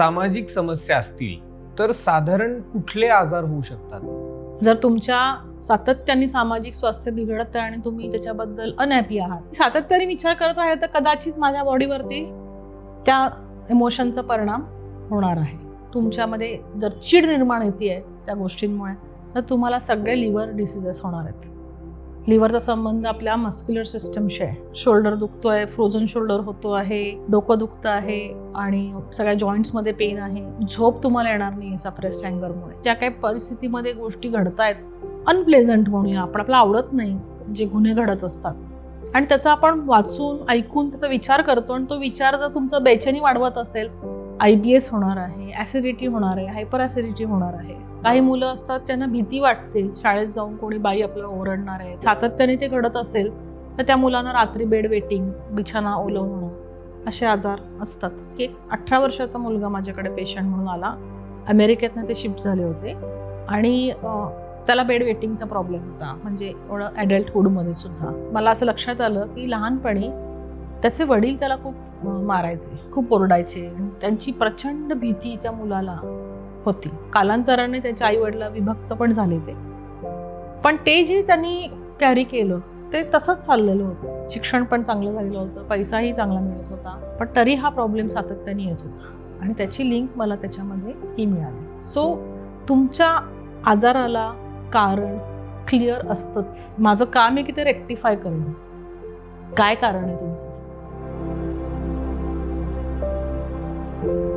सामाजिक समस्या असतील तर साधारण कुठले आजार होऊ शकतात? जर तुमच्या सातत्याने सामाजिक स्वास्थ्य बिघडत आहे आणि तुम्ही त्याच्याबद्दल अनहॅपी आहात. सातत्याने विचार करत आहे तर कदाचित माझ्या बॉडीवरती त्या इमोशनचा परिणाम होणार आहे. तुमच्यामध्ये जर चीड निर्माण येते आहे त्या गोष्टींमुळे तर तुम्हाला सगळे लिव्हर डिसिजेस होणार आहेत. लिव्हरचा संबंध आपल्या मस्क्युलर सिस्टमशी आहे. शोल्डर दुखतोय फ्रोझन शोल्डर होतो आहे डोकं दुखतं आहे आणि सगळ्या जॉईंट्समध्ये पेन आहे. झोप तुम्हाला येणार नाही सप्रेस्ड अँगरमुळे ज्या काही परिस्थितीमध्ये गोष्टी घडतायत अनप्लेझंट म्हणूया आपण आपल्याला आवडत नाही जे गुन्हे घडत असतात. आणि त्याचा आपण वाचून ऐकून त्याचा विचार करतो आणि तो विचार जर तुमचं बेचैनी वाढवत असेल आय बी एस होणार आहे ॲसिडिटी होणार आहे हायपर ॲसिडिटी होणार आहे. काही मुलं असतात त्यांना भीती वाटते शाळेत जाऊन कोणी बाई आपल्याला ओरडणार आहे. सातत्याने ते घडत असेल तर त्या मुलांना रात्री बेड वेटिंग बिछाना ओलं होणं असे आजार असतात. की एक अठरा वर्षाचा मुलगा माझ्याकडे पेशंट म्हणून आला. अमेरिकेतनं ते शिफ्ट झाले होते. आणि त्याला बेड वेटिंगचा प्रॉब्लेम होता. म्हणजे एवढं ॲडल्टहूडमध्ये सुद्धा. मला असं लक्षात आलं की लहानपणी त्याचे वडील त्याला खूप मारायचे खूप ओरडायचे. त्यांची प्रचंड भीती त्या मुलाला होती. कालांतराने त्याच्या आई वडिला विभक्त पण झाले ते. पण ते जे त्यांनी कॅरी केलं ते तसंच चाललेलं होतं. शिक्षण पण चांगलं झालेलं होतं पैसाही चांगला मिळत होता. पण तरी हा प्रॉब्लेम सातत्याने येत होता. आणि त्याची लिंक मला त्याच्यामध्ये ही मिळाली. सो तुमच्या आजाराला कारण क्लिअर असतंच. माझं काम आहे की ते रेक्टिफाय करणं. काय कारण आहे तुमचं? thank you.